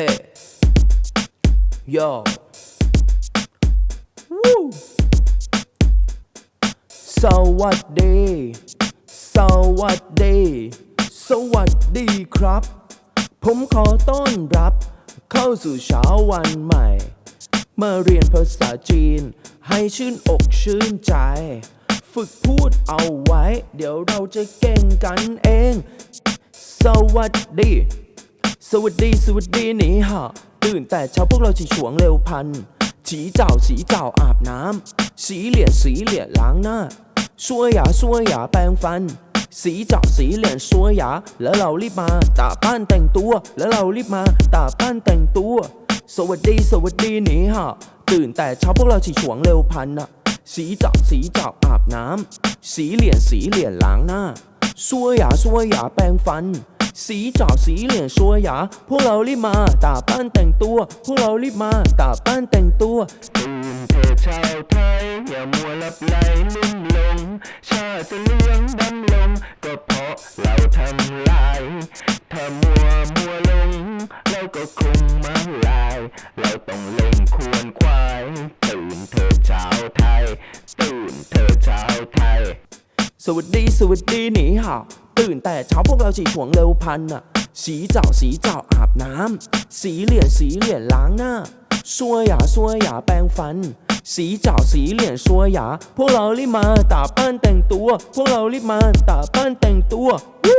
Hey Yo Woo สวัสดี สวัสดี สวัสดีครับ ผมขอต้อนรับ เข้าสู่เช้าวันใหม่ มาเรียนภาษาจีน ให้ชื่นอกชื่นใจ ฝึกพูดเอาไว้ เดี๋ยวเราจะเก่งกันเอง สวัสดี สวัสดีสวัสดีหนีห่าตื่นแต่เช้าพวกเราฉีฉวงเร็วพันฉีเจ้าฉีเจ้าอาบน้ำสีเหลี่ยสีเหลี่ยล้างหน้าซัวหยาซัวหยาแปรงฟัน สีเจ้าสีเหลี่ยซัวหยาแล้วเรารีบมาตาป้านแต่งตัว แล้วเรารีบมาตาป้านแต่งตัว สวัสดีสวัสดีหนีห่าตื่นแต่เช้าพวกเราฉีฉวงเร็วพันอะสีเจ้าสีเจ้าอาบน้ำสีเหลี่ยสีเหลี่ยล้างหน้าซัวหยาซัวหยาแปรงฟัน สีจ้าสีเหลี่ยชัวหยา พวกเรารีบมาตาบ้านแต่งตัว พวกเรารีบมาตาบ้านแต่งตัวตื่นเธอชาวไทย อย่ามัวลับไหลลุ่มลง ชาติจะเลี้ยงดำลง ก็เพราะเราทำลายถ้ามัวมัวลง เราก็คงมาลาย เราต้องเล่งควรควาย ตื่นเธอชาวไทย ตื่นเธอชาวไทย สวัสดีสวัสดีหนีห่าวตื่นแต่เช้าพวกเราฉีฉวงเร็วพันอะสีเจ้าสีเจ้าอาบน้ำสีเหลี่ยนสีเหลี่ยนล้างหน้าชัวหยาชัวหยาแปรงฟัน สีเจ้าสีเหลี่ยนชัวหยาพวกเรารีบมาตาบ้านแต่งตัว พวกเรารีบมาตาบ้านแต่งตัว Woo!